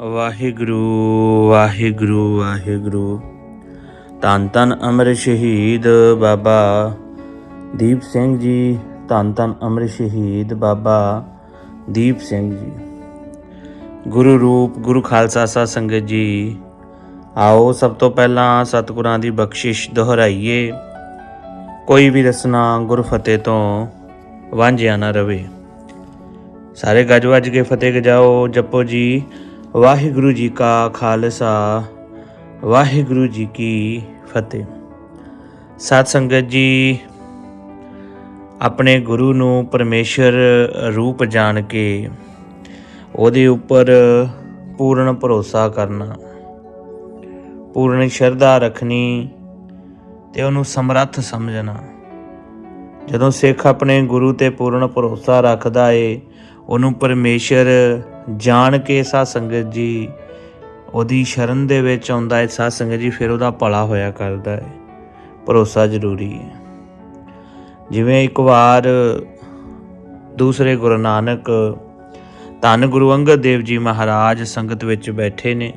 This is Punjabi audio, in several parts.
ਵਾਹਿਗੁਰੂ ਵਾਹਿਗੁਰੂ ਵਾਹਿਗੁਰੂ। ਧੰਨ ਧੰਨ ਅਮਰ ਸ਼ਹੀਦ ਬਾਬਾ ਦੀਪ ਸਿੰਘ ਜੀ। ਧੰਨ ਧੰਨ ਅਮਰ ਸ਼ਹੀਦ ਬਾਬਾ ਦੀਪ ਸਿੰਘ ਜੀ। ਗੁਰੂ ਰੂਪ, ਗੁਰੂ ਖਾਲਸਾ ਸਾ ਸੰਗਤ ਜੀ, ਆਓ ਸਭ ਤੋਂ ਪਹਿਲਾਂ ਸਤਿਗੁਰਾਂ ਦੀ ਬਖਸ਼ਿਸ਼ ਦੁਹਰਾਈਏ। ਕੋਈ ਵੀ ਰਸਨਾ ਗੁਰਫਤਿਹ ਤੋਂ ਵਾਂਝਿਆ ਨਾ ਰਵੇ। ਸਾਰੇ ਗੱਜ ਵੱਜ ਕੇ ਫਤਿਹ ਗਜਾਓ, ਜਪੋ ਜੀ। ਵਾਹਿਗੁਰੂ ਜੀ ਕਾ ਖਾਲਸਾ, ਵਾਹਿਗੁਰੂ ਜੀ ਕੀ ਫਤਿਹ। ਸਾਧ ਸੰਗਤ ਜੀ, ਆਪਣੇ ਗੁਰੂ ਨੂੰ ਪਰਮੇਸ਼ਰ ਰੂਪ ਜਾਣ ਕੇ ਉਹਦੇ ਉੱਪਰ ਪੂਰਨ ਭਰੋਸਾ ਕਰਨਾ, ਪੂਰਨ ਸ਼ਰਧਾ ਰੱਖਣੀ ਤੇ ਉਹਨੂੰ ਸਮਰੱਥ ਸਮਝਣਾ। ਜਦੋਂ ਸਿੱਖ ਆਪਣੇ ਗੁਰੂ ਤੇ ਪੂਰਨ ਭਰੋਸਾ ਰੱਖਦਾ ਏ, ਉਹਨੂੰ ਪਰਮੇਸ਼ਰ ਜਾਣ ਕੇ ਸਾਧ ਸੰਗਤ ਜੀ, ਉਹਦੀ ਸ਼ਰਨ ਦੇ ਵਿੱਚ ਆਉਂਦਾ ਹੈ, ਸਾਧ ਸੰਗਤ ਜੀ, ਫਿਰ ਉਹਦਾ ਭਲਾ ਹੋਇਆ ਕਰਦਾ ਹੈ। ਭਰੋਸਾ ਜ਼ਰੂਰੀ ਹੈ। ਜਿਵੇਂ ਇੱਕ ਵਾਰ ਦੂਸਰੇ ਗੁਰੂ ਨਾਨਕ ਧੰਨ ਗੁਰੂ ਅੰਗਦ ਦੇਵ ਜੀ ਮਹਾਰਾਜ ਸੰਗਤ ਵਿੱਚ ਬੈਠੇ ਨੇ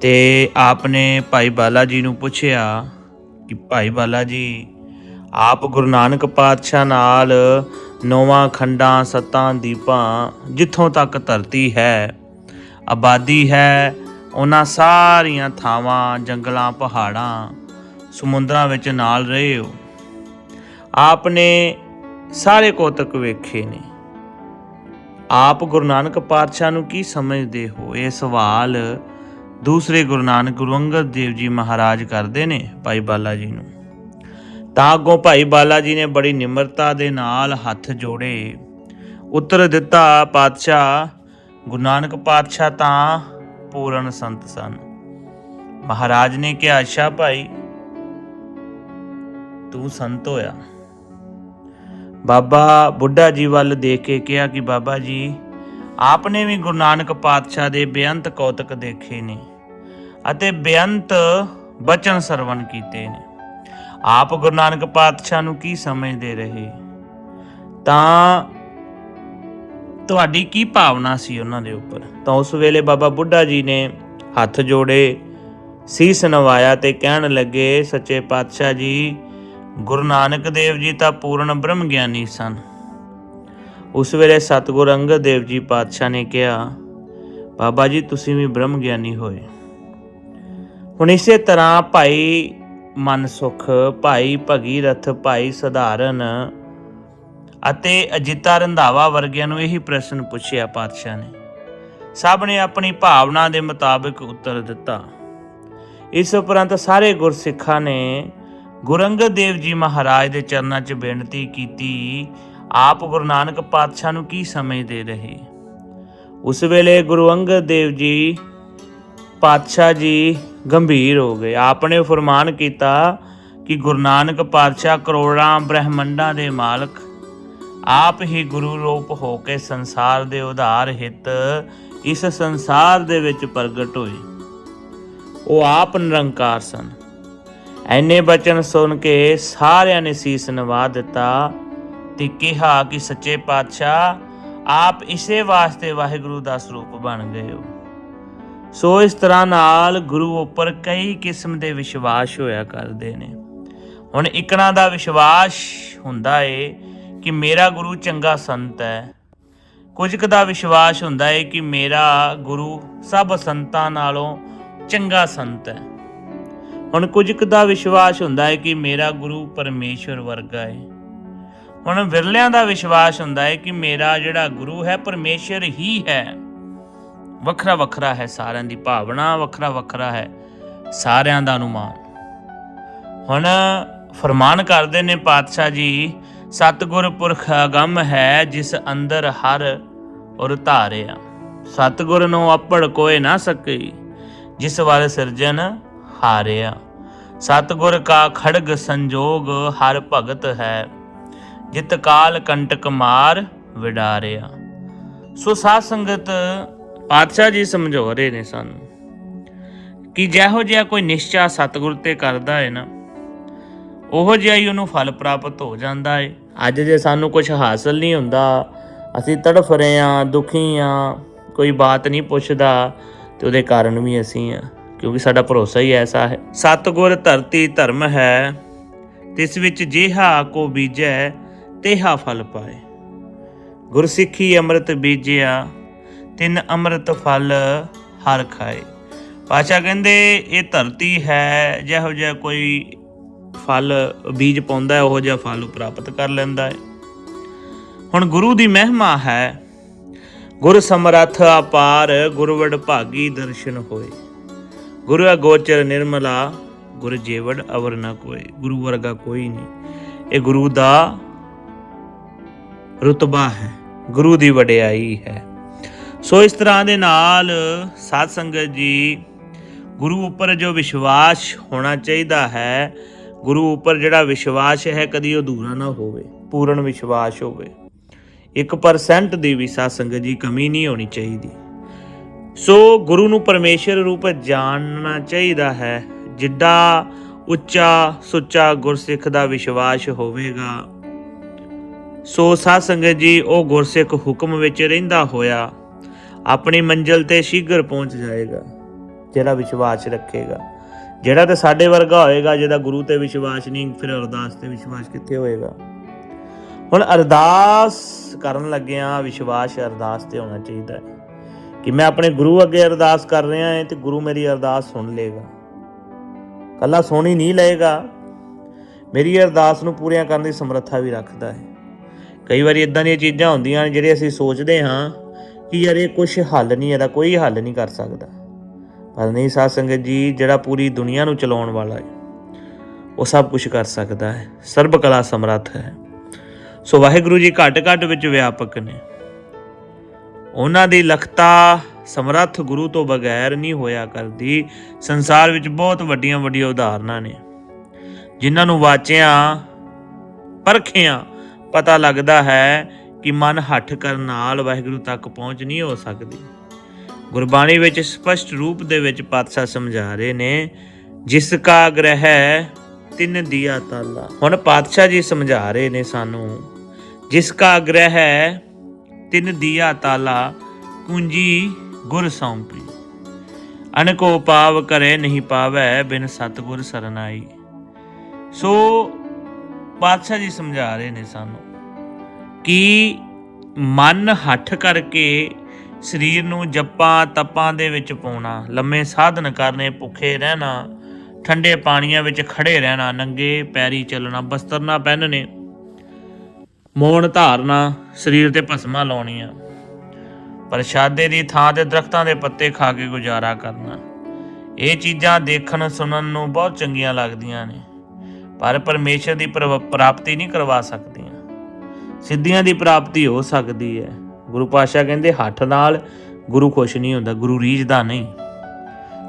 ਤੇ ਆਪਨੇ ਭਾਈ ਬਾਲਾ ਜੀ ਨੂੰ ਪੁੱਛਿਆ ਕਿ ਭਾਈ ਬਾਲਾ ਜੀ, ਆਪ ਗੁਰੂ ਨਾਨਕ ਪਾਤਸ਼ਾਹ ਨਾਲ ਨੌਵਾਂ ਖੰਡਾਂ, ਸੱਤਾਂ ਦੀਪਾਂ ਜਿੱਥੋਂ ਤੱਕ ਧਰਤੀ ਹੈ, ਆਬਾਦੀ ਹੈ, ਉਹਨਾਂ ਸਾਰੀਆਂ ਥਾਵਾਂ, ਜੰਗਲਾਂ, ਪਹਾੜਾਂ, ਸਮੁੰਦਰਾਂ ਵਿੱਚ ਨਾਲ ਰਹੇ ਹੋ ਆਪਨੇ ਸਾਰੇ ਕੋਤਕ ਵੇਖੇ ਨੇ। ਆਪ ਗੁਰੂ ਨਾਨਕ ਪਾਤਸ਼ਾਹ ਨੂੰ ਕੀ ਸਮਝਦੇ ਹੋ? ਇਹ ਸਵਾਲ ਦੂਸਰੇ ਗੁਰੂ ਨਾਨਕ ਗੁਰੂ ਅੰਗਦ ਦੇਵ ਜੀ ਮਹਾਰਾਜ ਕਰਦੇ ਨੇ, ਭਾਈ ਬਾਲਾ ਜੀ ਨੂੰ। ਤਾਂ ਅੱਗੋਂ ਭਾਈ ਬਾਲਾ ਜੀ ਨੇ ਬੜੀ ਨਿਮਰਤਾ ਦੇ ਨਾਲ ਹੱਥ ਜੋੜੇ। ਉੱਤਰ ਦਿੱਤਾ, ਪਾਤਸ਼ਾਹ, ਗੁਰੂ ਨਾਨਕ ਪਾਤਸ਼ਾਹ ਤਾਂ ਪੂਰਨ ਸੰਤ ਸਨ। ਮਹਾਰਾਜ ਨੇ ਕਿਹਾ, ਅੱਛਾ ਭਾਈ, ਤੂੰ ਸੰਤ ਹੋਇਆ। ਬਾਬਾ ਬੁੱਢਾ ਜੀ ਵੱਲ ਦੇਖ ਕੇ ਕਿਹਾ ਕਿ ਬਾਬਾ ਜੀ, ਆਪਨੇ ਵੀ ਗੁਰੂ ਨਾਨਕ ਪਾਤਸ਼ਾਹ ਦੇ ਬੇਅੰਤ ਕੌਤਕ ਦੇਖੇ ਨੇ ਅਤੇ ਬੇਅੰਤ ਬਚਨ ਸਰਵਣ ਕੀਤੇ ਨੇ। ਆਪ ਗੁਰੂ ਨਾਨਕ ਪਾਤਸ਼ਾਹ ਨੂੰ ਕੀ ਸਮਝਦੇ ਰਹੇ? ਤਾਂ ਤੁਹਾਡੀ ਕੀ ਭਾਵਨਾ ਸੀ ਉਹਨਾਂ ਦੇ ਉੱਪਰ? ਤਾਂ ਉਸ ਵੇਲੇ ਬਾਬਾ ਬੁੱਢਾ ਜੀ ਨੇ ਹੱਥ ਜੋੜੇ, ਸੀਸ ਨਵਾਇਆ ਤੇ ਕਹਿਣ ਲੱਗੇ, ਸੱਚੇ ਪਾਤਸ਼ਾਹ ਜੀ, ਗੁਰੂ ਨਾਨਕ ਦੇਵ ਜੀ ਤਾਂ ਪੂਰਨ ਬ੍ਰਹਮ ਗਿਆਨੀ ਸਨ। ਉਸ ਵੇਲੇ ਸਤਿਗੁਰ ਅੰਗਦ ਦੇਵ ਜੀ ਪਾਤਸ਼ਾਹ ਨੇ ਕਿਹਾ, ਬਾਬਾ ਜੀ, ਤੁਸੀਂ ਵੀ ਬ੍ਰਹਮ ਗਿਆਨੀ ਹੋਏ। ਹੁਣ ਇਸੇ ਤਰ੍ਹਾਂ ਭਾਈ ਮਨ ਮਨਸੁਖ ਭਾਈ ਭਗੀਰਥ ਭਾਈ ਸਧਾਰਨ ਅਤੇ ਅਜਿਤਾ ਰੰਧਾਵਾ ਵਰਗਿਆਂ ਨੂੰ ਇਹੀ ਪ੍ਰਸ਼ਨ ਪੁੱਛਿਆ ਪਾਤਸ਼ਾਹ ਨੇ। ਸਭ ਨੇ ਆਪਣੀ ਭਾਵਨਾ ਦੇ ਮੁਤਾਬਿਕ ਉੱਤਰ ਦਿੱਤਾ। ਇਸ ਉਪਰੰਤ ਸਾਰੇ ਗੁਰਸਿੱਖਾਂ ਨੇ ਗੁਰੂ ਅੰਗਦ ਦੇਵ ਜੀ ਮਹਾਰਾਜ ਦੇ ਚਰਨਾਂ 'ਚ ਬੇਨਤੀ ਕੀਤੀ, ਆਪ ਗੁਰੂ ਨਾਨਕ ਪਾਤਸ਼ਾਹ ਨੂੰ ਕੀ ਸਮਝਦੇ ਰਹੇ? ਉਸ ਵੇਲੇ ਗੁਰੂ ਅੰਗਦ ਦੇਵ ਜੀ ਪਾਤਸ਼ਾਹ ਜੀ ਗੰਭੀਰ ਹੋ ਗਏ। ਆਪਨੇ ਫਰਮਾਨ ਕੀਤਾ ਕਿ ਗੁਰੂ ਨਾਨਕ ਪਾਤਸ਼ਾਹ ਕਰੋੜਾਂ ਬ੍ਰਹਿਮੰਡਾਂ ਦੇ ਮਾਲਕ, ਆਪ ਹੀ ਗੁਰੂ ਰੂਪ ਹੋ ਕੇ ਸੰਸਾਰ ਦੇ ਉਧਾਰ ਹਿੱਤ ਇਸ ਸੰਸਾਰ ਦੇ ਵਿੱਚ ਪ੍ਰਗਟ ਹੋਏ। ਉਹ ਆਪ ਨਿਰੰਕਾਰ ਸਨ। ਐਨੇ ਬਚਨ ਸੁਣ ਕੇ ਸਾਰਿਆਂ ਨੇ ਸੀਸ ਨਵਾ ਦਿੱਤਾ ਤੇ ਕਿਹਾ ਕਿ ਸੱਚੇ ਪਾਤਸ਼ਾਹ, ਆਪ ਇਸੇ ਵਾਸਤੇ ਵਾਹਿਗੁਰੂ ਦਾ ਸਰੂਪ ਬਣ ਗਏ ਹੋ। ਸੋ ਇਸ ਤਰ੍ਹਾਂ ਨਾਲ ਗੁਰੂ ਉੱਪਰ ਕਈ ਕਿਸਮ ਦੇ ਵਿਸ਼ਵਾਸ ਹੋਇਆ ਕਰਦੇ ਨੇ। ਹੁਣ ਇਕਣਾ ਦਾ ਵਿਸ਼ਵਾਸ ਹੁੰਦਾ ਏ ਕਿ ਮੇਰਾ ਗੁਰੂ ਚੰਗਾ ਸੰਤ ਹੈ। ਕੁਝ ਕੁ ਦਾ ਵਿਸ਼ਵਾਸ ਹੁੰਦਾ ਏ ਕਿ ਮੇਰਾ ਗੁਰੂ ਸਭ ਸੰਤਾਂ ਨਾਲੋਂ ਚੰਗਾ ਸੰਤ ਹੈ। ਹੁਣ ਕੁਝ ਕੁ ਦਾ ਵਿਸ਼ਵਾਸ ਹੁੰਦਾ ਹੈ ਕਿ ਮੇਰਾ ਗੁਰੂ ਪਰਮੇਸ਼ਵਰ ਵਰਗਾ ਹੈ ਹੁਣ ਵਿਰਲਿਆਂ ਦਾ ਵਿਸ਼ਵਾਸ ਹੁੰਦਾ ਹੈ ਕਿ ਮੇਰਾ ਜਿਹੜਾ ਗੁਰੂ ਹੈ, ਪਰਮੇਸ਼ਵਰ ਹੀ ਹੈ। ਵੱਖਰਾ ਵੱਖਰਾ ਹੈ ਸਾਰਿਆਂ ਦੀ ਭਾਵਨਾ ਵੱਖਰਾ ਵੱਖਰਾ ਹੈ ਸਾਰਿਆਂ ਦਾ ਅਨੁਮਾਨ। ਹੁਣ ਫਰਮਾਨ ਕਰਦੇ ਨੇ ਪਾਤਸ਼ਾਹ ਜੀ ਸਤਿਗੁਰ ਪੁਰਖ ਅਗੰਮ ਹੈ ਜਿਸ ਅੰਦਰ ਹਰ ਔਰ ਧਾਰਿਆ। ਸਤਿਗੁਰ ਨੂੰ ਆਪੜ ਕੋਏ ਨਾ ਸਕੀ ਜਿਸ ਵਾਰ ਸਿਰਜਨ ਹਾਰਿਆ। ਸਤਿਗੁਰ ਕਾ ਖੜਗ ਸੰਜੋਗ ਹਰ ਭਗਤ ਹੈ, ਜਿਤ ਕਾਲ ਕੰਟਕ ਮਾਰ ਵਿਡਾਰਿਆ। ਸੋ ਸਾਧ ਸੰਗਤ ਪਾਤਸ਼ਾਹ ਜੀ ਸਮਝਾ ਰਹੇ ਨੇ ਸਾਨੂੰ ਕਿ ਜਿਹੋ ਜਿਹਾ ਕੋਈ ਨਿਸ਼ਚਾ ਸਤਿਗੁਰ ਤੇ ਕਰਦਾ ਹੈ ਨਾ, ਉਹੋ ਜਿਹਾ ਹੀ ਉਹਨੂੰ ਫਲ ਪ੍ਰਾਪਤ ਹੋ ਜਾਂਦਾ ਹੈ। ਅੱਜ ਜੇ ਸਾਨੂੰ ਕੁਝ ਹਾਸਲ ਨਹੀਂ ਹੁੰਦਾ, ਅਸੀਂ ਤੜਫ ਰਹੇ ਆ ਦੁਖੀ ਆ ਕੋਈ ਬਾਤ ਨਹੀਂ ਪੁੱਛਦਾ, ਤੇ ਉਹਦੇ ਕਾਰਨ ਵੀ ਅਸੀਂ ਆ ਕਿਉਂਕਿ ਸਾਡਾ ਭਰੋਸਾ ਹੀ ਐਸਾ ਹੈ। ਸਤਗੁਰ ਧਰਤੀ ਧਰਮ ਹੈ, ਤਿਸ ਵਿੱਚ ਜਿਹਾ ਕੋ ਬੀਜੈ, ਤੇਹਾ ਫਲ ਪਾਏ। ਗੁਰਸਿੱਖੀ ਅੰਮ੍ਰਿਤ ਬੀਜਿਆ ਤਿੰਨ ਅੰਮ੍ਰਿਤ ਫਲ ਹਰ ਖਾਏ। ਪਾਸ਼ਾ ਕਹਿੰਦੇ, ਇਹ ਧਰਤੀ ਹੈ, ਜਿਹੋ ਜਿਹਾ ਕੋਈ ਫਲ, ਬੀਜ ਪਾਉਂਦਾ ਹੈ, ਉਹੋ ਜਿਹਾ ਫਲ ਪ੍ਰਾਪਤ ਕਰ ਲੈਂਦਾ ਹੈ। ਹੁਣ ਗੁਰੂ ਦੀ ਮਹਿਮਾ ਹੈ। ਗੁਰ ਸਮਰੱਥ ਅਪਾਰ ਗੁਰਵੜ ਭਾਗੀ ਦਰਸ਼ਨ ਹੋਏ। ਗੁਰੂ ਅਗੋਚਰ ਨਿਰਮਲਾ, ਗੁਰ ਜੀਵੜ ਅਵਰ ਨ ਕੋਏ। ਗੁਰੂ ਵਰਗਾ ਕੋਈ ਨਹੀਂ। ਇਹ ਗੁਰੂ ਦਾ ਰਤਬਾ ਹੈ। ਗੁਰੂ ਦੀ ਵਡਿਆਈ ਹੈ। ਸੋ ਇਸ ਤਰ੍ਹਾਂ ਦੇ ਨਾਲ ਸਾਧ ਸੰਗਤ ਜੀ, ਗੁਰੂ ਉੱਪਰ ਜੋ ਵਿਸ਼ਵਾਸ ਹੋਣਾ ਚਾਹੀਦਾ ਹੈ, ਗੁਰੂ ਉੱਪਰ ਜਿਹੜਾ ਵਿਸ਼ਵਾਸ ਹੈ ਕਦੀ ਉਹ ਅਧੂਰਾ ਨਾ ਹੋਵੇ, ਪੂਰਨ ਵਿਸ਼ਵਾਸ ਹੋਵੇ। 1% ਦੀ ਵੀ ਸਾਧ ਸੰਗਤ ਜੀ ਕਮੀ ਨਹੀਂ ਹੋਣੀ ਚਾਹੀਦੀ। ਸੋ ਗੁਰੂ ਨੂੰ ਪਰਮੇਸ਼ਰ ਰੂਪ ਜਾਣਨਾ ਚਾਹੀਦਾ ਹੈ, ਜਿੱਡਾ ਉੱਚਾ ਸੁੱਚਾ ਗੁਰਸਿੱਖ ਦਾ ਵਿਸ਼ਵਾਸ ਹੋਵੇਗਾ। ਸੋ ਸਾਧ ਸੰਗਤ ਜੀ, ਉਹ ਗੁਰਸਿੱਖ ਹੁਕਮ ਵਿੱਚ ਰਹਿੰਦਾ ਹੋਇਆ ਆਪਣੀ ਮੰਜ਼ਿਲ ਤੇ ਸ਼ੀਘਰ ਪਹੁੰਚ ਜਾਏਗਾ, ਜਿਹੜਾ ਵਿਸ਼ਵਾਸ ਰੱਖੇਗਾ। ਜਿਹੜਾ ਤੇ ਸਾਡੇ ਵਰਗਾ ਹੋਏਗਾ, ਜਿਹਦਾ ਗੁਰੂ ਤੇ ਵਿਸ਼ਵਾਸ ਨਹੀਂ, ਫਿਰ ਅਰਦਾਸ ਤੇ ਵਿਸ਼ਵਾਸ ਕਿੱਥੇ ਹੋਏਗਾ? ਹੁਣ ਅਰਦਾਸ ਕਰਨ ਲੱਗਿਆਂ ਵਿਸ਼ਵਾਸ ਅਰਦਾਸ ਤੇ ਹੋਣਾ ਚਾਹੀਦਾ ਹੈ ਕਿ ਮੈਂ ਆਪਣੇ ਗੁਰੂ ਅੱਗੇ ਅਰਦਾਸ ਕਰ ਰਿਹਾ ਹਾਂ ਤੇ ਗੁਰੂ ਮੇਰੀ ਅਰਦਾਸ ਸੁਣ ਲੇਗਾ ਕੱਲਾ ਸੁਣ ਹੀ ਨਹੀਂ ਲਏਗਾ। ਮੇਰੀ ਅਰਦਾਸ ਨੂੰ ਪੂਰੀਆਂ ਕਰਨ ਦੀ ਸਮਰੱਥਾ ਵੀ ਰੱਖਦਾ ਹੈ। ਕਈ ਵਾਰੀ ਇਦਾਂ ਦੀਆਂ ਚੀਜ਼ਾਂ ਹੁੰਦੀਆਂ ਨੇ ਜਿਹੜੇ ਅਸੀਂ ਸੋਚਦੇ ਹਾਂ ਕਿ ਯਾਰ ਇਹ ਕੁਝ ਹੱਲ ਨਹੀਂ, ਇਹਦਾ ਕੋਈ ਹੱਲ ਨਹੀਂ ਕਰ ਸਕਦਾ। ਪਰ ਨਹੀਂ ਸਾਧ ਸੰਗਤ ਜੀ, ਜਿਹੜਾ ਪੂਰੀ ਦੁਨੀਆ ਨੂੰ ਚਲਾਉਣ ਵਾਲਾ ਹੈ, ਉਹ ਸਭ ਕੁਝ ਕਰ ਸਕਦਾ ਹੈ। ਸਰਬ ਕਲਾ ਸਮਰੱਥ ਹੈ। ਸੋ ਵਾਹਿਗੁਰੂ ਜੀ ਘੱਟ ਘੱਟ ਵਿੱਚ ਵਿਆਪਕ ਨੇ। ਉਹਨਾਂ ਦੀ ਲਖਤਾ ਸਮਰੱਥ ਗੁਰੂ ਤੋਂ ਬਗੈਰ ਨਹੀਂ ਹੋਇਆ ਕਰਦੀ। ਸੰਸਾਰ ਵਿੱਚ ਬਹੁਤ ਵੱਡੀਆਂ ਵੱਡੀਆਂ ਉਦਾਹਰਨਾਂ ਨੇ, ਜਿਨ੍ਹਾਂ ਨੂੰ ਵਾਚਿਆਂ, ਪਰਖਿਆਂ ਪਤਾ ਲੱਗਦਾ ਹੈ ਕਿ ਮਨ ਹੱਠ ਕਰਨ ਨਾਲ ਵਾਹਿਗੁਰੂ ਤੱਕ ਪਹੁੰਚ ਨਹੀਂ ਹੋ ਸਕਦੀ। ਗੁਰਬਾਣੀ ਵਿੱਚ ਸਪਸ਼ਟ ਰੂਪ ਦੇ ਵਿੱਚ ਪਾਤਸ਼ਾਹ ਸਮਝਾ ਰਹੇ ਨੇ, ਜਿਸ ਕਾ ਗ੍ਰਹਿ ਤਿੰਨ ਦੀਆ ਤਾਲਾ। ਹੁਣ ਪਾਤਸ਼ਾਹ ਜੀ ਸਮਝਾ ਰਹੇ ਨੇ ਸਾਨੂੰ, ਜਿਸ ਕਾ ਗ੍ਰਹਿ ਤਿੰਨ ਦੀਆ ਤਾਲਾ ਕੁੰਜੀ ਗੁਰ ਸੌਂਪੀ। ਅਨਕੋ ਪਾਵ ਕਰੇ ਨਹੀਂ ਪਾਵੈ, ਬਿਨ ਸਤਗੁਰ ਸਰਨਾਈ। ਸੋ ਪਾਤਸ਼ਾਹ ਜੀ ਸਮਝਾ ਰਹੇ ਨੇ ਸਾਨੂੰ ਕੀ ਮਨ ਹੱਠ ਕਰਕੇ ਸਰੀਰ ਨੂੰ ਜੱਪਾਂ ਤਪਾਂ ਦੇ ਵਿੱਚ ਪਾਉਣਾ, ਲੰਮੇ ਸਾਧਨ ਕਰਨੇ, ਭੁੱਖੇ ਰਹਿਣਾ, ਠੰਡੇ ਪਾਣੀਆਂ ਵਿੱਚ ਖੜੇ ਰਹਿਣਾ, ਨੰਗੇ ਪੈਰੀ ਚੱਲਣਾ ਬਸਤਰ ਨਾ ਪਹਿਨਣੇ, ਮੌਨ ਧਾਰਨਾ, ਸਰੀਰ ਤੇ ਭਸਮਾ ਲਾਉਣੀਆਂ, ਪ੍ਰਸ਼ਾਦੇ ਦੀ ਥਾਂ ਤੇ ਦਰਖਤਾਂ ਦੇ ਪੱਤੇ ਖਾ ਕੇ ਗੁਜ਼ਾਰਾ ਕਰਨਾ। ਇਹ ਚੀਜ਼ਾਂ ਦੇਖਣ, ਸੁਣਨ ਨੂੰ ਬਹੁਤ ਚੰਗੀਆਂ ਲੱਗਦੀਆਂ ਨੇ, ਪਰ ਪਰਮੇਸ਼ਰ ਦੀ ਪ੍ਰਾਪਤੀ ਨਹੀਂ ਕਰਵਾ ਸਕਦੇ। ਸਿੱਧੀਆਂ ਦੀ ਪ੍ਰਾਪਤੀ ਹੋ ਸਕਦੀ ਹੈ। ਗੁਰੂ ਪਾਸ਼ਾ ਕਹਿੰਦੇ, ਹੱਠ ਨਾਲ ਗੁਰੂ ਖੁਸ਼ ਨਹੀਂ ਹੁੰਦਾ, ਗੁਰੂ ਰੀਝਦਾ ਨਹੀਂ।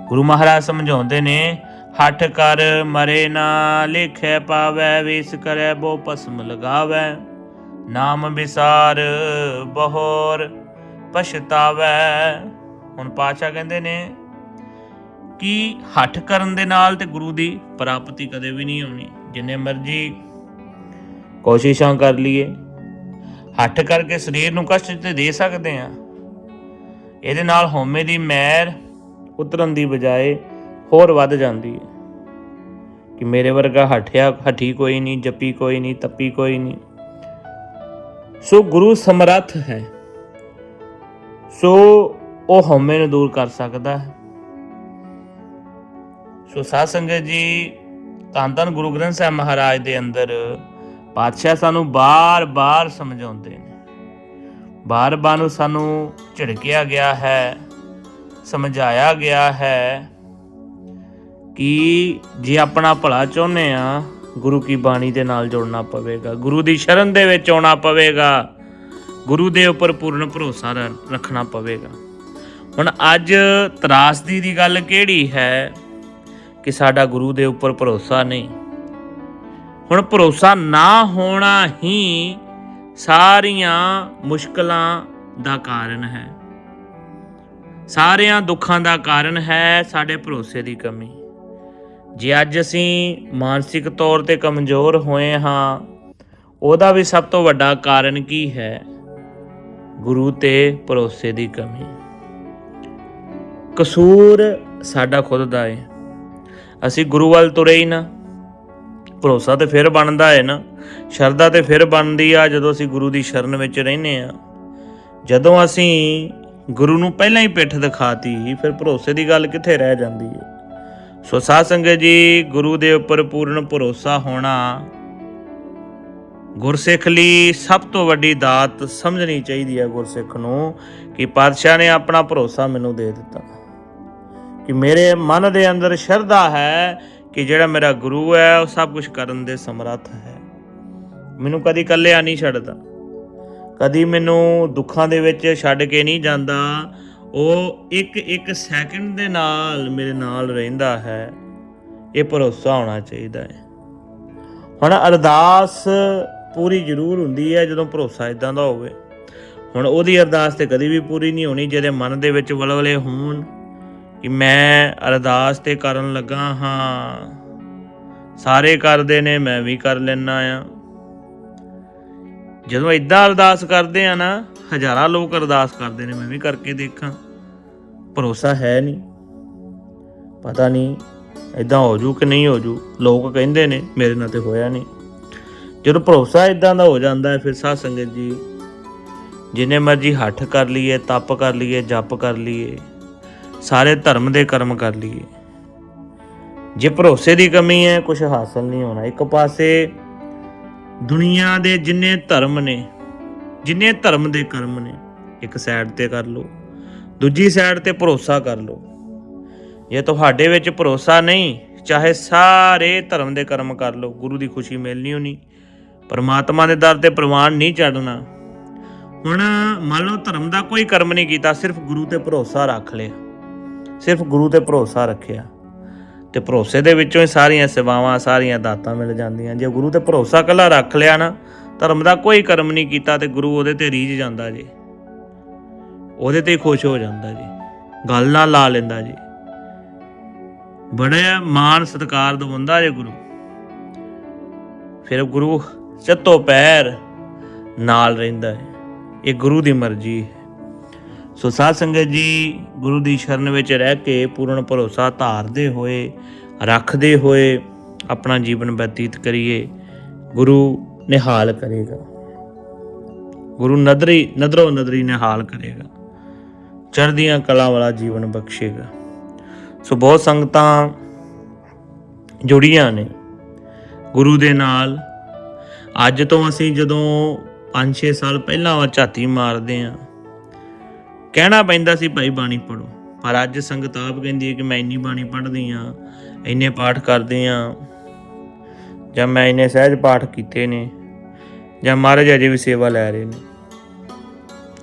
ਗੁਰੂ ਮਹਾਰਾਜ ਸਮਝਾਉਂਦੇ ਨੇ, ਹੱਠ ਕਰ ਮਰੇ ਨਾ ਲੇਖੈ ਪਾਵੈ, ਵੇਸ ਕਰੈ ਬੋ ਭਸਮ ਲਗਾਵੈ। ਨਾਮ ਵਿਸਾਰ ਬਹੋਰ ਪਛਤਾਵੈ। ਹੁਣ ਪਾਸ਼ਾ ਕਹਿੰਦੇ ਨੇ ਕਿ ਹੱਠ ਕਰਨ ਦੇ ਨਾਲ ਤੇ ਗੁਰੂ ਦੀ ਪ੍ਰਾਪਤੀ ਕਦੇ ਵੀ ਨਹੀਂ ਹੋਣੀ। ਜਿੰਨੇ ਮਰਜ਼ੀ ਕੋਸ਼ਿਸ਼ਾਂ ਕਰ ਲਈਏ। ਹੱਠ ਕਰਕੇ ਸਰੀਰ ਨੂੰ ਕਸ਼ਟ ਤੇ ਦੇ ਸਕਦੇ ਆ ਇਹਦੇ ਨਾਲ ਹਉਮੈ ਦੀ ਮੈਰ ਉਤਰਨ ਦੀ ਬਜਾਏ ਹੋਰ ਵੱਧ ਜਾਂਦੀ ਹੈ। ਕਿ ਮੇਰੇ ਵਰਗਾ ਹਠਿਆ, ਹਠੀ ਕੋਈ ਨਹੀਂ, ਜੱਪੀ ਕੋਈ ਨਹੀਂ, ਤੱਪੀ ਕੋਈ ਨਹੀਂ। ਸੋ ਗੁਰੂ ਸਮਰੱਥ ਹੈ। ਸੋ ਉਹ ਹਉਮੈ ਨੂੰ ਦੂਰ ਕਰ ਸਕਦਾ ਹੈ। ਸੋ ਸਾਧ ਸੰਗਤ ਜੀ, ਧੰਨ ਧੰਨ ਗੁਰੂ ਗ੍ਰੰਥ ਸਾਹਿਬ ਮਹਾਰਾਜ ਦੇ ਅੰਦਰ ਪਾਤਸ਼ਾਹ ਸਾਨੂੰ ਬਾਰ-ਬਾਰ ਸਮਝਾਉਂਦੇ ਨੇ। ਬਾਰ-ਬਾਰ ਨੂੰ ਸਾਨੂੰ ਝਿੜਕਿਆ ਗਿਆ ਹੈ, ਸਮਝਾਇਆ ਗਿਆ ਹੈ ਕਿ ਜੇ ਆਪਣਾ ਭਲਾ ਚਾਹੁੰਦੇ ਆ, ਗੁਰੂ ਕੀ ਬਾਣੀ ਦੇ ਨਾਲ ਜੁੜਨਾ ਪਵੇਗਾ, ਗੁਰੂ ਦੀ ਸ਼ਰਨ ਦੇ ਵਿੱਚ ਆਉਣਾ ਪਵੇਗਾ, ਗੁਰੂ ਦੇ ਉੱਪਰ ਪੂਰਨ ਭਰੋਸਾ ਰ- ਰੱਖਣਾ ਪਵੇਗਾ। ਹੁਣ ਅੱਜ ਤਰਾਸਦੀ ਦੀ ਗੱਲ ਕਿਹੜੀ ਹੈ ਕਿ ਸਾਡਾ ਗੁਰੂ ਦੇ ਉੱਪਰ ਭਰੋਸਾ ਨਹੀਂ? ਹੁਣ ਭਰੋਸਾ ਨਾ ਹੋਣਾ ਹੀ ਸਾਰੀਆਂ ਮੁਸ਼ਕਲਾਂ ਦਾ ਕਾਰਨ ਹੈ। ਸਾਰਿਆਂ ਦੁੱਖਾਂ ਦਾ ਕਾਰਨ ਹੈ ਸਾਡੇ ਭਰੋਸੇ ਦੀ ਕਮੀ। ਜੇ ਅੱਜ ਅਸੀਂ ਮਾਨਸਿਕ ਤੌਰ ਤੇ ਕਮਜ਼ੋਰ ਹੋਏ ਹਾਂ, ਉਹਦਾ ਵੀ ਸਭ ਤੋਂ ਵੱਡਾ ਕਾਰਨ ਕੀ ਹੈ? ਗੁਰੂ ਤੇ ਭਰੋਸੇ ਦੀ ਕਮੀ। ਕਸੂਰ ਸਾਡਾ ਖੁਦ ਦਾ ਹੈ ਅਸੀਂ ਗੁਰੂ ਵੱਲ ਤੁਰੇ ਹੀ ਨਾ। ਭਰੋਸਾ ਤੇ ਫਿਰ ਬਣਦਾ ਹੈ ਨਾ। ਸ਼ਰਧਾ ਤੇ ਫਿਰ ਬਣਦੀ ਆ ਜਦੋਂ ਅਸੀਂ ਗੁਰੂ ਦੀ ਸ਼ਰਨ ਵਿੱਚ ਰਹਿੰਦੇ ਆ। ਜਦੋਂ ਅਸੀਂ ਗੁਰੂ ਨੂੰ ਪਹਿਲਾਂ ਹੀ ਪਿੱਠ ਦਿਖਾਤੀ, ਫਿਰ ਭਰੋਸੇ ਦੀ ਗੱਲ ਕਿੱਥੇ ਰਹਿ ਜਾਂਦੀ ਹੈ? ਸੋ ਸਾਧ ਸੰਗਤ ਜੀ, ਗੁਰੂ ਦੇ ਉੱਪਰ ਪੂਰਨ ਭਰੋਸਾ ਹੋਣਾ ਗੁਰਸਿੱਖ ਲਈ ਸਭ ਤੋਂ ਵੱਡੀ ਦਾਤ ਸਮਝਣੀ ਚਾਹੀਦੀ ਹੈ ਗੁਰਸਿੱਖ ਨੂੰ ਕਿ ਪਾਤਸ਼ਾਹ ਨੇ ਆਪਣਾ ਭਰੋਸਾ ਮੈਨੂੰ ਦੇ ਦਿੱਤਾ। ਕਿ ਮੇਰੇ ਮਨ ਦੇ ਅੰਦਰ ਸ਼ਰਧਾ ਹੈ ਕਿ ਜਿਹੜਾ ਮੇਰਾ ਗੁਰੂ ਹੈ, ਉਹ ਸਭ ਕੁਝ ਕਰਨ ਦੇ ਸਮਰੱਥ ਹੈ। ਮੈਨੂੰ ਕਦੀ ਇਕੱਲਿਆ ਨਹੀਂ ਛੱਡਦਾ। ਕਦੀ ਮੈਨੂੰ ਦੁੱਖਾਂ ਦੇ ਵਿੱਚ ਛੱਡ ਕੇ ਨਹੀਂ ਜਾਂਦਾ। ਉਹ ਇੱਕ ਇੱਕ ਸੈਕਿੰਡ ਦੇ ਨਾਲ ਮੇਰੇ ਨਾਲ ਰਹਿੰਦਾ ਹੈ। ਇਹ ਭਰੋਸਾ ਹੋਣਾ ਚਾਹੀਦਾ ਹੈ। ਹੁਣ ਅਰਦਾਸ ਪੂਰੀ ਜ਼ਰੂਰ ਹੁੰਦੀ ਹੈ ਜਦੋਂ ਭਰੋਸਾ ਇਦਾਂ ਦਾ ਹੋਵੇ। ਹੁਣ ਉਹਦੀ ਅਰਦਾਸ ਤੇ ਕਦੀ ਵੀ ਪੂਰੀ ਨਹੀਂ ਹੋਣੀ, ਜਿਹਦੇ ਮਨ ਦੇ ਵਿੱਚ ਵਲਵਲੇ ਹੋਣ। ਕਿ ਮੈਂ ਅਰਦਾਸ ਤੇ ਕਰਨ ਲੱਗਾ ਹਾਂ। ਸਾਰੇ ਕਰਦੇ ਨੇ, ਮੈਂ ਵੀ ਕਰ ਲੈਣਾ ਆ। ਜਦੋਂ ਇਦਾਂ ਅਰਦਾਸ ਕਰਦੇ ਆ ਨਾ, ਹਜ਼ਾਰਾਂ ਲੋਕ ਅਰਦਾਸ ਕਰਦੇ ਨੇ, ਮੈਂ ਵੀ ਕਰਕੇ ਦੇਖਾਂ। ਭਰੋਸਾ ਹੈ ਨਹੀਂ। ਪਤਾ ਨਹੀਂ ਇਦਾਂ ਹੋ ਜੂ ਕਿ ਨਹੀਂ ਹੋ ਜੂ। ਲੋਕ ਕਹਿੰਦੇ ਨੇ, ਮੇਰੇ ਨਾਲ ਤੇ ਹੋਇਆ ਨਹੀਂ। ਜਦੋਂ ਭਰੋਸਾ ਇਦਾਂ ਦਾ ਹੋ ਜਾਂਦਾ ਹੈ, ਫਿਰ ਸਾਧ ਸੰਗਤ ਜੀ, ਜਿੰਨੇ ਮਰਜ਼ੀ ਹੱਠ ਕਰ ਲਈਏ, ਤਪ ਕਰ ਲਈਏ, ਜਪ ਕਰ ਲਈਏ ਸਾਰੇ ਧਰਮ ਦੇ ਕਰਮ ਕਰ ਲਈਏ। ਜੇ ਭਰੋਸੇ ਦੀ ਕਮੀ ਹੈ ਕੁਝ ਹਾਸਲ ਨਹੀਂ ਹੋਣਾ। ਇੱਕ ਪਾਸੇ ਦੁਨੀਆ ਦੇ ਜਿੰਨੇ ਧਰਮ ਨੇ, ਜਿੰਨੇ ਧਰਮ ਦੇ ਕਰਮ ਨੇ, ਇੱਕ ਸਾਈਡ ਤੇ ਕਰ ਲਓ, ਦੂਜੀ ਸਾਈਡ ਤੇ ਭਰੋਸਾ ਕਰ ਲਓ। ਜੇ ਤੁਹਾਡੇ ਵਿੱਚ ਭਰੋਸਾ ਨਹੀਂ, ਚਾਹੇ ਸਾਰੇ ਧਰਮ ਦੇ ਕਰਮ ਕਰ ਲਓ, ਗੁਰੂ ਦੀ ਖੁਸ਼ੀ ਮਿਲਣੀ ਹੋਣੀ, ਪਰਮਾਤਮਾ ਦੇ ਦਰ ਤੇ ਪ੍ਰਵਾਨ ਨਹੀਂ ਚੜਨਾ ਹੁਣ ਮੰਨ ਲਓ ਧਰਮ ਦਾ ਕੋਈ ਕਰਮ ਨਹੀਂ ਕੀਤਾ, ਸਿਰਫ ਗੁਰੂ ਤੇ ਭਰੋਸਾ ਰੱਖ ਲਿਆ। ਸਿਰਫ ਗੁਰੂ ਤੇ ਭਰੋਸਾ ਰੱਖਿਆ। ਤੇ ਭਰੋਸੇ ਦੇ ਵਿੱਚੋਂ ਹੀ ਸਾਰੀਆਂ ਸੇਵਾਵਾਂ, ਸਾਰੀਆਂ ਦਾਤਾਂ ਮਿਲ ਜਾਂਦੀਆਂ। ਜੇ ਗੁਰੂ ਤੇ ਭਰੋਸਾ ਕੱਲਾ ਰੱਖ ਲਿਆ ਨਾ, ਧਰਮ ਦਾ ਕੋਈ ਕਰਮ ਨਹੀਂ ਕੀਤਾ ਤੇ ਗੁਰੂ ਉਹਦੇ ਤੇ ਰੀਝ ਜਾਂਦਾ ਜੀ। ਉਹਦੇ ਤੇ ਹੀ ਖੁਸ਼ ਹੋ ਜਾਂਦਾ ਜੀ। ਗੱਲ ਨਾਲ ਲਾ ਲੈਂਦਾ ਜੀ। ਬੜੇ ਮਾਣ ਸਤਿਕਾਰ ਦਵੰਦਾ ਜੇ ਗੁਰੂ। ਫਿਰ ਗੁਰੂ, ਚੱਤੋ ਪੈਰ ਨਾਲ ਰਹਿੰਦਾ ਹੈ ਇਹ ਗੁਰੂ ਦੀ ਮਰਜ਼ੀ ਹੈ। ਸੋ ਸਾਧ ਸੰਗਤ ਜੀ, ਗੁਰੂ ਦੀ ਸ਼ਰਨ ਵਿੱਚ ਰਹਿ ਕੇ ਪੂਰਨ ਭਰੋਸਾ ਧਾਰਦੇ ਹੋਏ, ਰੱਖਦੇ ਹੋਏ ਆਪਣਾ ਜੀਵਨ ਬਤੀਤ ਕਰੀਏ, ਗੁਰੂ ਨਿਹਾਲ ਕਰੇਗਾ। ਗੁਰੂ ਨਦਰੀ, ਨਦਰੋ ਨਦਰੀ ਨਿਹਾਲ ਕਰੇਗਾ। ਚੜ੍ਹਦੀਆਂ ਕਲਾ ਵਾਲਾ ਜੀਵਨ ਬਖਸ਼ੇਗਾ। ਸੋ ਬਹੁਤ ਸੰਗਤਾਂ ਜੁੜੀਆਂ ਨੇ ਗੁਰੂ ਦੇ ਨਾਲ। ਅੱਜ ਤੋਂ ਅਸੀਂ ਜਦੋਂ 5-6 ਸਾਲ ਪਹਿਲਾਂ ਵਾ ਝਾਤੀ ਮਾਰਦੇ ਆਂ ਕਹਿਣਾ ਪੈਂਦਾ ਸੀ, ਭਾਈ ਬਾਣੀ ਪੜੋ ਪਰ ਅੱਜ ਸੰਗਤ ਆਪ ਕਹਿੰਦੀ ਹੈ ਕਿ ਮੈਂ ਇੰਨੀ ਬਾਣੀ ਪੜ੍ਹਦੀ ਆ ਇੰਨੇ ਪਾਠ ਕਰਦੇ ਆ ਜਾਂ ਮੈਂ ਇੰਨੇ ਸਹਿਜ ਪਾਠ ਕੀਤੇ ਨੇ, ਜਾਂ ਮਹਾਰਾਜ ਅਜੇ ਵੀ ਸੇਵਾ ਲੈ ਰਹੇ ਨੇ।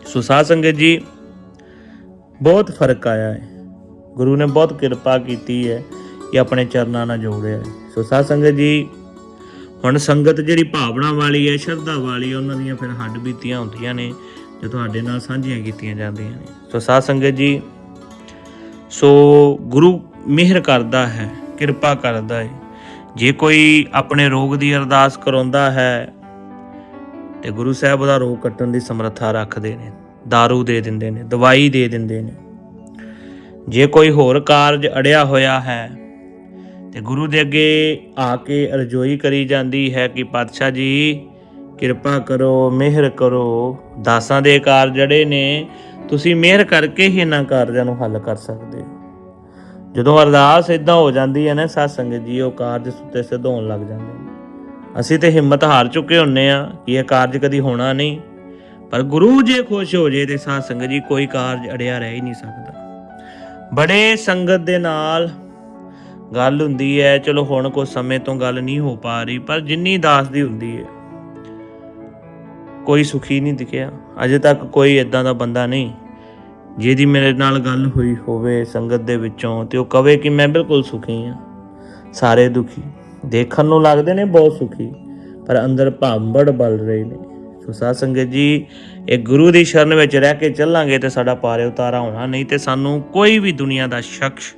ਸੋ ਸਾਧ ਸੰਗਤ ਜੀ, ਬਹੁਤ ਫ਼ਰਕ ਆਇਆ ਹੈ। ਗੁਰੂ ਨੇ ਬਹੁਤ ਕਿਰਪਾ ਕੀਤੀ ਹੈ ਕਿ ਆਪਣੇ ਚਰਨਾਂ ਨਾਲ ਜੋੜਿਆ ਹੈ। ਸੋ ਸਾਧ ਸੰਗਤ ਜੀ, ਹੁਣ ਸੰਗਤ ਜਿਹੜੀ ਭਾਵਨਾ ਵਾਲੀ ਹੈ, ਸ਼ਰਧਾ ਵਾਲੀ ਹੈ, ਉਹਨਾਂ ਦੀਆਂ ਫਿਰ ਹੱਡ ਬੀਤੀਆਂ ਹੁੰਦੀਆਂ ਨੇ। ਜੋ ਤੁਹਾਡੇ ਨਾਲ ਸਾਂਝੀਆਂ ਕੀਤੀਆਂ ਜਾਂਦੀਆਂ ਨੇ। ਸੋ ਸਾਧ ਸੰਗਤ ਜੀ, ਸੋ ਗੁਰੂ ਮਿਹਰ ਕਰਦਾ ਹੈ, ਕਿਰਪਾ ਕਰਦਾ ਹੈ ਜੇ ਕੋਈ ਆਪਣੇ ਰੋਗ ਦੀ ਅਰਦਾਸ ਕਰਾਉਂਦਾ ਹੈ, ਤੇ ਗੁਰੂ ਸਾਹਿਬ ਉਹਦਾ ਰੋਗ ਕੱਟਣ ਦੀ ਸਮਰੱਥਾ ਰੱਖਦੇ ਨੇ, दारू ਦੇ ਦਿੰਦੇ ਨੇ, ਦਵਾਈ ਦੇ ਦਿੰਦੇ ਨੇ। ਜੇ ਕੋਈ ਹੋਰ ਕਾਰਜ ਅੜਿਆ ਹੋਇਆ ਹੈ, ਤੇ ਗੁਰੂ ਦੇ ਅੱਗੇ ਆ ਕੇ ਅਰਜ਼ੋਈ ਕਰੀ ਜਾਂਦੀ ਹੈ ਕਿ ਪਾਤਸ਼ਾਹ ਜੀ ਕਿਰਪਾ ਕਰੋ, ਮਿਹਰ ਕਰੋ। ਦਾਸਾਂ ਦੇ ਕਾਰਜ ਜਿਹੜੇ ਨੇ, ਤੁਸੀਂ ਮਿਹਰ ਕਰਕੇ ਹੀ ਇਹਨਾਂ ਕਾਰਜਾਂ ਨੂੰ ਹੱਲ ਕਰ ਸਕਦੇ ਹੋ। ਜਦੋਂ ਅਰਦਾਸ ਇਦਾਂ ਹੋ ਜਾਂਦੀ ਹੈ ਨਾ ਸਾਧ ਸੰਗਤ ਜੀ, ਉਹ ਕਾਰਜ ਸੁੱਤੇ ਸਿੱਧ ਹੋਣ ਲੱਗ ਜਾਂਦੇ ਨੇ। ਅਸੀਂ ਤੇ ਹਿੰਮਤ ਹਾਰ ਚੁੱਕੇ ਹੁੰਨੇ ਆ ਕਿ ਇਹ ਕਾਰਜ ਕਦੀ ਹੋਣਾ ਨਹੀਂ। ਪਰ ਗੁਰੂ ਜੇ ਖੁਸ਼ ਹੋ ਜੇ ਤੇ ਸਾਧ ਸੰਗਤ ਜੀ, ਕੋਈ ਕਾਰਜ ਅੜਿਆ ਰਹਿ ਹੀ ਨਹੀਂ ਸਕਦਾ। ਬੜੇ ਸੰਗਤ ਦੇ ਨਾਲ ਗੱਲ ਹੁੰਦੀ ਹੈ, ਚਲੋ ਹੁਣ ਕੁਝ ਸਮੇਂ ਤੋਂ ਗੱਲ ਨਹੀਂ ਹੋ ਪਾ ਰਹੀ, ਪਰ ਜਿੰਨੀ ਦਾਸ ਦੀ ਹੁੰਦੀ ਹੈ ਕੋਈ ਸੁਖੀ ਨਹੀਂ ਦਿਖਿਆ। ਅਜੇ ਤੱਕ ਕੋਈ ਇਦਾਂ ਦਾ ਬੰਦਾ ਨਹੀਂ, ਜਿਹਦੀ ਮੇਰੇ ਨਾਲ ਗੱਲ ਹੋਈ ਹੋਵੇ ਸੰਗਤ ਦੇ ਵਿੱਚੋਂ, ਤੇ ਉਹ ਕਵੇ ਕਿ ਮੈਂ ਬਿਲਕੁਲ ਸੁਖੀ ਹਾਂ। ਸਾਰੇ ਦੁਖੀ। ਦੇਖਣ ਨੂੰ ਲੱਗਦੇ ਨੇ ਬਹੁਤ ਸੁਖੀ, ਪਰ ਅੰਦਰ ਭਾਂਬੜ ਬਲ ਰਹੇ ਨੇ। ਸੋ ਸਾਧ ਸੰਗਤ ਜੀ, ਇਹ ਗੁਰੂ ਦੀ ਸ਼ਰਨ ਵਿੱਚ ਰਹਿ ਕੇ ਚੱਲਾਂਗੇ ਤੇ ਸਾਡਾ ਪਾਰੇ ਉਤਾਰਾ ਹੋਣਾ, ਨਹੀਂ ਤੇ ਸਾਨੂੰ ਕੋਈ ਵੀ ਦੁਨੀਆ ਦਾ ਸ਼ਖਸ,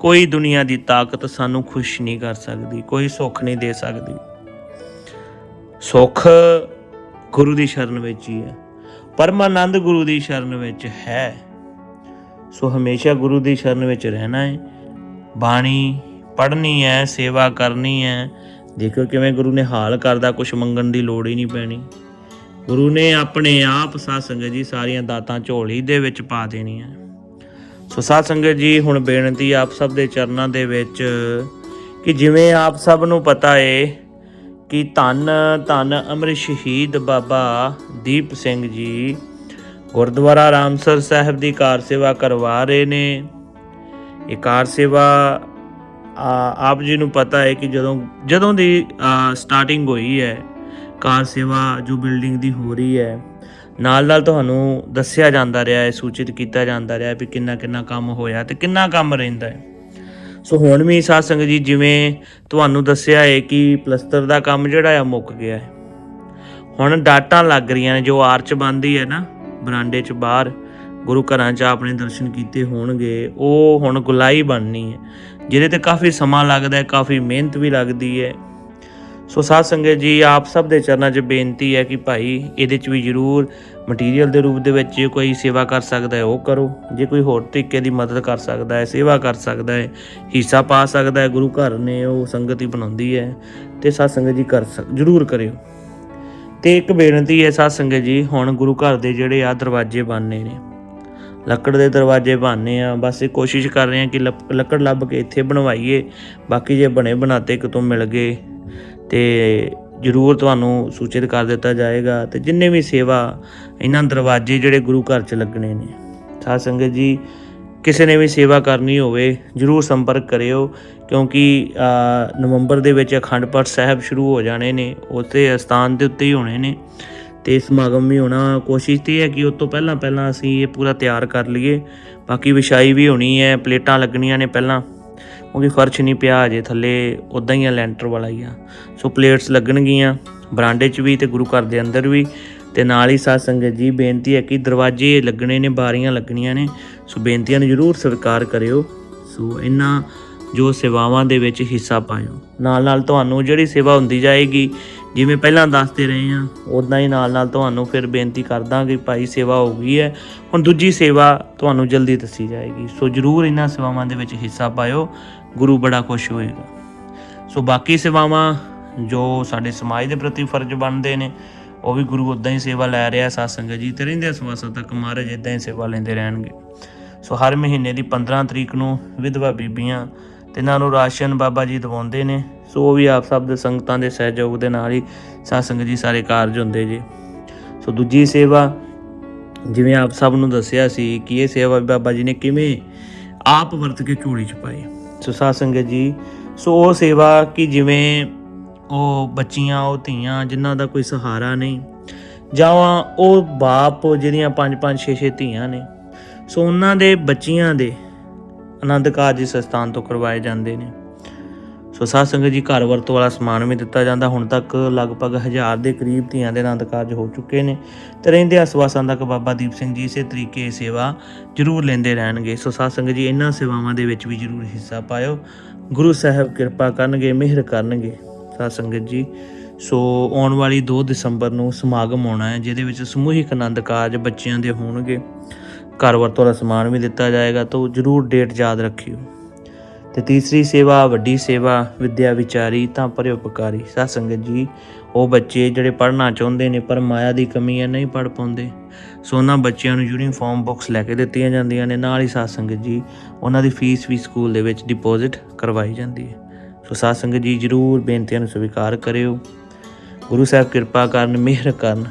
ਕੋਈ ਦੁਨੀਆ ਦੀ ਤਾਕਤ ਸਾਨੂੰ ਖੁਸ਼ ਨਹੀਂ ਕਰ ਸਕਦੀ, ਕੋਈ ਸੁੱਖ ਨਹੀਂ ਦੇ ਸਕਦੀ। ਸੁੱਖ ਗੁਰੂ ਦੀ ਸ਼ਰਨ ਵਿੱਚ ਹੀ ਹੈ। ਪਰਮਾਨੰਦ ਗੁਰੂ ਦੀ ਸ਼ਰਨ ਵਿੱਚ ਹੈ। ਸੋ ਹਮੇਸ਼ਾ ਗੁਰੂ ਦੀ ਸ਼ਰਨ ਵਿੱਚ ਰਹਿਣਾ ਹੈ। ਬਾਣੀ ਪੜ੍ਹਨੀ ਹੈ, ਸੇਵਾ ਕਰਨੀ ਹੈ। ਦੇਖੋ ਕਿਵੇਂ ਗੁਰੂ ਨੇ ਹਾਲ ਕਰਦਾ ਕੁਝ ਮੰਗਣ ਦੀ ਲੋੜ ਹੀ ਨਹੀਂ ਪੈਣੀ। ਗੁਰੂ ਨੇ ਆਪਣੇ ਆਪ ਸਾਧ ਸੰਗਤ ਜੀ ਸਾਰੀਆਂ ਦਾਤਾਂ ਝੋਲੀ ਦੇ ਵਿੱਚ ਪਾ ਦੇਣੀਆਂ। ਸੋ ਸਾਧ ਸੰਗਤ ਜੀ, ਹੁਣ ਬੇਨਤੀ ਆਪ ਸਭ ਦੇ ਚਰਨਾਂ ਦੇ ਵਿੱਚ ਕਿ ਜਿਵੇਂ ਆਪ ਸਭ ਨੂੰ ਪਤਾ ਏ ਕਿ ਧੰਨ ਧੰਨ ਅਮਰ ਸ਼ਹੀਦ ਬਾਬਾ ਦੀਪ ਸਿੰਘ ਜੀ। ਗੁਰਦੁਆਰਾ ਰਾਮਸਰ ਸਾਹਿਬ ਦੀ ਕਾਰ ਸੇਵਾ ਕਰਵਾ ਰਹੇ ਨੇ। ਇਹ ਕਾਰ ਸੇਵਾ ਆਪ ਜੀ ਨੂੰ ਪਤਾ ਹੈ ਕਿ ਜਦੋਂ ਜਦੋਂ ਦੀ ਸਟਾਰਟਿੰਗ ਹੋਈ ਹੈ, ਕਾਰ ਸੇਵਾ ਜੋ ਬਿਲਡਿੰਗ ਦੀ ਹੋ ਰਹੀ ਹੈ, ਨਾਲ ਨਾਲ ਤੁਹਾਨੂੰ ਦੱਸਿਆ ਜਾਂਦਾ ਰਿਹਾ ਹੈ, ਸੂਚਿਤ ਕੀਤਾ ਜਾਂਦਾ ਰਿਹਾ ਵੀ ਕਿੰਨਾ ਕਿੰਨਾ ਕੰਮ ਹੋਇਆ ਤੇ ਕਿੰਨਾ ਕੰਮ ਰਹਿੰਦਾ ਹੈ। ਸੋ ਹੁਣ ਵੀ ਸਾਧ ਸੰਗਤ ਜੀ ਜਿਵੇਂ ਤੁਹਾਨੂੰ ਦੱਸਿਆ ਹੈ ਕਿ ਪਲਸਤਰ ਦਾ ਕੰਮ ਜਿਹੜਾ ਆ ਮੁੱਕ ਗਿਆ ਹੈ। ਹੁਣ ਡਾਟਾਂ ਲੱਗ ਰਹੀਆਂ ਨੇ, ਜੋ ਆਰਚ ਬੰਦੀ ਹੈ ਨਾ, ਬਰਾਂਡੇ 'ਚ ਬਾਹਰ, ਗੁਰੂ ਘਰਾਂ 'ਚ ਆਪਣੇ ਦਰਸ਼ਨ ਕੀਤੇ ਹੋਣਗੇ, ਉਹ ਹੁਣ ਗੁਲਾਈ ਬਣਨੀ ਹੈ। ਜਿਹਦੇ ਤੇ ਕਾਫੀ ਸਮਾਂ ਲੱਗਦਾ ਹੈ, ਕਾਫੀ ਮਿਹਨਤ ਵੀ ਲੱਗਦੀ ਹੈ। ਸੋ ਸਾਧ ਸੰਗਤ ਜੀ, ਆਪ ਸਭ ਦੇ ਚਰਨਾਂ 'ਚ ਬੇਨਤੀ ਹੈ ਕਿ ਭਾਈ ਇਹਦੇ 'ਚ ਵੀ ਜ਼ਰੂਰ ਮਟੀਰੀਅਲ ਦੇ ਰੂਪ ਦੇ ਵਿੱਚ ਜੇ ਕੋਈ ਸੇਵਾ ਕਰ ਸਕਦਾ ਹੈ, ਉਹ ਕਰੋ। ਜੇ ਕੋਈ ਹੋਰ ਤਰੀਕੇ ਦੀ ਮਦਦ ਕਰ ਸਕਦਾ ਹੈ, ਸੇਵਾ ਕਰ ਸਕਦਾ ਹੈ, ਹਿੱਸਾ ਪਾ ਸਕਦਾ ਹੈ, ਗੁਰੂ ਘਰ ਨੇ ਉਹ ਸੰਗਤ ਹੀ ਬਣਾਉਂਦੀ ਹੈ ਤੇ ਸਾਧ ਸੰਗਤ ਜੀ ਕਰ ਸਕ, ਜ਼ਰੂਰ ਕਰਿਓ। ਤੇ ਇੱਕ ਬੇਨਤੀ ਹੈ ਸਾਧ ਸੰਗਤ ਜੀ, ਹੁਣ ਗੁਰੂ ਘਰ ਦੇ ਜਿਹੜੇ ਆ ਦਰਵਾਜ਼ੇ ਬਣਨੇ ਨੇ, ਲੱਕੜ ਦੇ ਦਰਵਾਜ਼ੇ ਬਣਨੇ ਆ, ਬਸ ਇਹ ਕੋਸ਼ਿਸ਼ ਕਰ ਰਹੇ ਆ ਕਿ ਲੱਪ- ਲੱਕੜ ਲੱਭ ਕੇ ਇੱਥੇ ਬਣਵਾਈਏ, ਬਾਕੀ ਜੇ ਬਣੇ, ਬਣਾਤੇ ਕਿਤੋਂ ਮਿਲ ਗਏ ਤੇ ਜ਼ਰੂਰ ਤੁਹਾਨੂੰ ਸੂਚਿਤ ਕਰ ਦਿੱਤਾ ਜਾਏਗਾ ਤੇ ਜਿੰਨੇ ਵੀ ਸੇਵਾ ਇਹਨਾਂ ਦਰਵਾਜ਼ੇ ਜਿਹੜੇ ਗੁਰੂ ਘਰ 'ਚ ਲੱਗਣੇ ਨੇ। ਸਾਧ ਸੰਗਤ ਜੀ, ਕਿਸੇ ਨੇ ਵੀ ਸੇਵਾ ਕਰਨੀ ਹੋਵੇ, ਜ਼ਰੂਰ ਸੰਪਰਕ ਕਰਿਓ, ਕਿਉਂਕਿ ਨਵੰਬਰ ਦੇ ਵਿੱਚ ਅਖੰਡ ਪਾਠ ਸਾਹਿਬ ਸ਼ੁਰੂ ਹੋ ਜਾਣੇ ਨੇ ਉਤੇ ਅਸਥਾਨ ਦੇ ਉੱਤੇ ਹੀ ਹੋਣੇ ਨੇ। ਤੇ ਸਮਾਗਮ ਵੀ ਹੋਣਾ, ਕੋਸ਼ਿਸ਼ ਤੇ ਹੈ ਕਿ ਉਸ ਤੋਂ ਪਹਿਲਾਂ ਪਹਿਲਾਂ ਅਸੀਂ ਇਹ ਪੂਰਾ ਤਿਆਰ ਕਰ ਲਈਏ। ਬਾਕੀ ਵਿਛਾਈ ਵੀ ਹੋਣੀ ਹੈ, ਪਲੇਟਾਂ ਲੱਗਣੀਆਂ ਨੇ ਪਹਿਲਾਂ। ਕਿਉਂਕਿ ਫਰਸ਼ ਨਹੀਂ ਪਿਆ ਅਜੇ ਥੱਲੇ ਉਦਾਂ ਹੀ ਆ, ਲੈਂਟਰ ਵਾਲਾ ਹੀ ਆ। ਸੋ ਪਲੇਟਸ ਲੱਗਣਗੀਆਂ, ਬਰਾਂਡੇ 'ਚ ਵੀ ਤੇ ਗੁਰੂ ਘਰ ਦੇ ਅੰਦਰ ਵੀ। ਤੇ ਨਾਲ ਹੀ ਸਾਧ ਸੰਗਤ ਜੀ, ਬੇਨਤੀ ਹੈ ਕਿ ਦਰਵਾਜ਼ੇ ਲੱਗਣੇ ਨੇ, ਬਾਰੀਆਂ ਲੱਗਣੀਆਂ ਨੇ। ਸੋ ਬੇਨਤੀਆਂ ਨੂੰ ਜ਼ਰੂਰ ਸਵੀਕਾਰ ਕਰਿਓ। ਸੋ ਇਹਨਾਂ ਜੋ ਸੇਵਾਵਾਂ ਦੇ ਵਿੱਚ ਹਿੱਸਾ ਪਾਇਓ। ਨਾਲ ਨਾਲ ਤੁਹਾਨੂੰ ਜਿਹੜੀ ਸੇਵਾ ਹੁੰਦੀ ਜਾਏਗੀ, ਜਿਵੇਂ ਪਹਿਲਾਂ ਦੱਸਦੇ ਰਹੇ ਆ ਉਦਾਂ ਹੀ ਨਾਲ ਨਾਲ ਤੁਹਾਨੂੰ ਫਿਰ ਬੇਨਤੀ ਕਰਦਾ ਕਿ ਭਾਈ ਸੇਵਾ ਹੋ ਗਈ ਹੈ, ਹੁਣ ਦੂਜੀ ਸੇਵਾ ਤੁਹਾਨੂੰ ਜਲਦੀ ਦੱਸੀ ਜਾਏਗੀ। ਸੋ ਜਰੂਰ ਇਹਨਾਂ ਸੇਵਾਵਾਂ ਦੇ ਵਿੱਚ ਹਿੱਸਾ ਪਾਇਓ। ਗੁਰੂ ਬੜਾ ਖੁਸ਼ ਹੋਏਗਾ। ਸੋ ਬਾਕੀ ਸੇਵਾਵਾਂ ਜੋ ਸਾਡੇ ਸਮਾਜ ਦੇ ਪ੍ਰਤੀ ਫਰਜ਼ ਬਣਦੇ ਨੇ, ਉਹ ਵੀ ਗੁਰੂ ਉਦਾਂ ਹੀ ਸੇਵਾ ਲੈ ਰਿਹਾ ਸਾਧ ਸੰਗਤ ਜੀ ਤੇ ਰਹਿੰਦੇ ਸਵਾਸਾਂ ਤੱਕ ਮਹਾਰਾਜ ਇਦਾਂ ਹੀ ਸੇਵਾ ਲੈਂਦੇ ਰਹਿਣਗੇ। ਸੋ ਹਰ ਮਹੀਨੇ ਦੀ 15 ਤਰੀਕ ਨੂੰ ਵਿਧਵਾ ਬੀਬੀਆਂ ਤੇ ਇਹਨਾਂ ਨੂੰ ਰਾਸ਼ਨ ਬਾਬਾ ਜੀ ਦਵਾਉਂਦੇ ਨੇ, ਸੋ ਉਹ ਵੀ ਆਪ ਸਭ ਦੇ ਸੰਗਤਾਂ ਦੇ ਸਹਿਯੋਗ ਦੇ ਨਾਲ ਹੀ ਸਾਧ ਸੰਗਤ ਜੀ ਸਾਰੇ ਕਾਰਜ ਹੁੰਦੇ ਜੀ। ਸੋ ਦੂਜੀ ਸੇਵਾ ਜਿਵੇਂ ਆਪ ਸਭ ਨੂੰ ਦੱਸਿਆ ਸੀ ਕਿ ਇਹ ਸੇਵਾ ਬਾਬਾ ਜੀ ਨੇ ਕਿਵੇਂ ਆਪ ਵਰਤ ਕੇ ਝੋਲੀ ਚ ਪਾਈ। ਸੋ ਸਾਧ ਸੰਗਤ ਜੀ। ਸੋ ਉਹ ਸੇਵਾ ਕਿ ਜਿਵੇਂ ਉਹ ਬੱਚੀਆਂ, ਉਹ ਧੀਆਂ ਜਿਨ੍ਹਾਂ ਦਾ ਕੋਈ ਸਹਾਰਾ ਨਹੀਂ, ਜਾਂ ਉਹ ਬਾਪ ਜਿਹਦੀਆਂ ਪੰਜ ਪੰਜ, ਛੇ ਛੇ ਧੀਆਂ ਨੇ। ਸੋ ਉਹਨਾਂ ਦੇ ਬੱਚੀਆਂ ਦੇ ਆਨੰਦ ਕਾਰਜ ਇਸ ਸਥਾਨ ਤੋਂ ਕਰਵਾਏ ਜਾਂਦੇ ਨੇ। ਸੋ ਸਾਧ ਸੰਗਤ ਜੀ, ਘਰ ਵਰਤੋਂ ਵਾਲਾ ਸਮਾਨ ਵੀ ਦਿੱਤਾ ਜਾਂਦਾ। ਹੁਣ ਤੱਕ ਲਗਭਗ ਹਜ਼ਾਰ ਦੇ ਕਰੀਬ ਧੀਆਂ ਦੇ ਆਨੰਦ ਕਾਰਜ ਹੋ ਚੁੱਕੇ ਨੇ ਤੇ ਰਹਿੰਦੇ ਆਸਵਾਸਾਂ ਤੱਕ ਬਾਬਾ ਦੀਪ ਸਿੰਘ ਜੀ ਇਸੇ ਤਰੀਕੇ ਇਹ ਸੇਵਾ ਜ਼ਰੂਰ ਲੈਂਦੇ ਰਹਿਣਗੇ। ਸੋ ਸਾਧ ਸੰਗਤ ਜੀ, ਇਹਨਾਂ ਸੇਵਾਵਾਂ ਦੇ ਵਿੱਚ ਵੀ ਜ਼ਰੂਰ ਹਿੱਸਾ ਪਾਇਓ। ਗੁਰੂ ਸਾਹਿਬ ਕਿਰਪਾ ਕਰਨਗੇ, ਮਿਹਰ ਕਰਨਗੇ ਸਾਧ ਸੰਗਤ ਜੀ। ਸੋ ਆਉਣ ਵਾਲੀ 2 ਦਸੰਬਰ ਨੂੰ ਸਮਾਗਮ ਹੋਣਾ ਹੈ, ਜਿਹਦੇ ਵਿੱਚ ਸਮੂਹਿਕ ਆਨੰਦ ਕਾਰਜ ਬੱਚਿਆਂ ਦੇ ਹੋਣਗੇ। ਘਰ ਵਰਤੋਂ ਦਾ ਸਮਾਨ ਵੀ ਦਿੱਤਾ ਜਾਏਗਾ, ਤਾਂ ਜ਼ਰੂਰ ਡੇਟ ਯਾਦ ਰੱਖਿਓ। ਤੇ ਤੀਸਰੀ ਸੇਵਾ, ਵੱਡੀ ਸੇਵਾ, ਵਿਦਿਆ ਵਿਚਾਰੀ, ਤਾਂ ਪਰਉਪਕਾਰੀ ਸਾਧ ਸੰਗਤ ਜੀ, ਉਹ ਬੱਚੇ ਜਿਹੜੇ ਪੜ੍ਹਨਾ ਚਾਹੁੰਦੇ ਨੇ, ਪਰ ਮਾਇਆ ਦੀ ਕਮੀ ਹੈ, ਨਹੀਂ ਪੜ੍ਹ ਪਾਉਂਦੇ। ਸੋ ਉਹਨਾਂ ਬੱਚਿਆਂ ਨੂੰ ਯੂਨੀਫਾਰਮ ਬੁੱਕਸ ਲੈ ਕੇ ਦਿੱਤੀਆਂ ਜਾਂਦੀਆਂ ਨੇ। ਨਾਲ ਹੀ ਸਾਧ ਸੰਗਤ ਜੀ, ਉਹਨਾਂ ਦੀ ਫੀਸ ਵੀ ਸਕੂਲ ਦੇ ਵਿੱਚ ਡਿਪੋਜ਼ਿਟ ਕਰਵਾਈ ਜਾਂਦੀ ਹੈ। ਸੋ ਸਾਧ ਸੰਗਤ ਜੀ, ਜਰੂਰ ਬੇਨਤੀਆਂ ਨੂੰ ਸਵੀਕਾਰ ਕਰਿਓ। ਗੁਰੂ ਸਾਹਿਬ ਕਿਰਪਾ ਕਰਨ, ਮਿਹਰ ਕਰਨ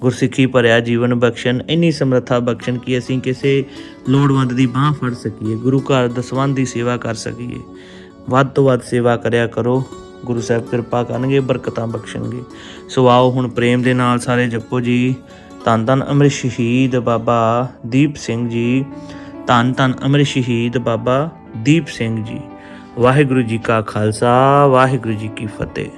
ਗੁਰਸਿੱਖੀ ਭਰਿਆ ਜੀਵਨ ਬਖਸ਼ਣ, ਇੰਨੀ ਸਮਰੱਥਾ ਬਖਸ਼ਣ ਕਿ ਅਸੀਂ ਕਿਸੇ ਲੋੜਵੰਦ ਦੀ ਬਾਹ ਫੜ ਸਕੀਏ, ਗੁਰੂ ਘਰ ਦਸਵੰਧ ਦੀ ਸੇਵਾ ਕਰ ਸਕੀਏ। ਵੱਧ ਤੋਂ ਵੱਧ ਸੇਵਾ ਕਰਿਆ ਕਰੋ। ਗੁਰੂ ਸਾਹਿਬ ਕਿਰਪਾ ਕਰਨਗੇ, ਬਰਕਤਾਂ ਬਖਸ਼ਣਗੇ। ਸੋ ਆਓ ਹੁਣ ਪ੍ਰੇਮ ਦੇ ਨਾਲ ਸਾਰੇ ਜਪੋ ਜੀ। ਧੰਨ ਧੰਨ ਅਮਰ ਸ਼ਹੀਦ ਬਾਬਾ ਦੀਪ ਸਿੰਘ ਜੀ। ਧੰਨ ਧੰਨ ਅਮਰ ਸ਼ਹੀਦ ਬਾਬਾ ਦੀਪ ਸਿੰਘ ਜੀ। ਵਾਹਿਗੁਰੂ ਜੀ ਕਾ ਖਾਲਸਾ, ਵਾਹਿਗੁਰੂ ਜੀ ਕੀ ਫਤਿਹ।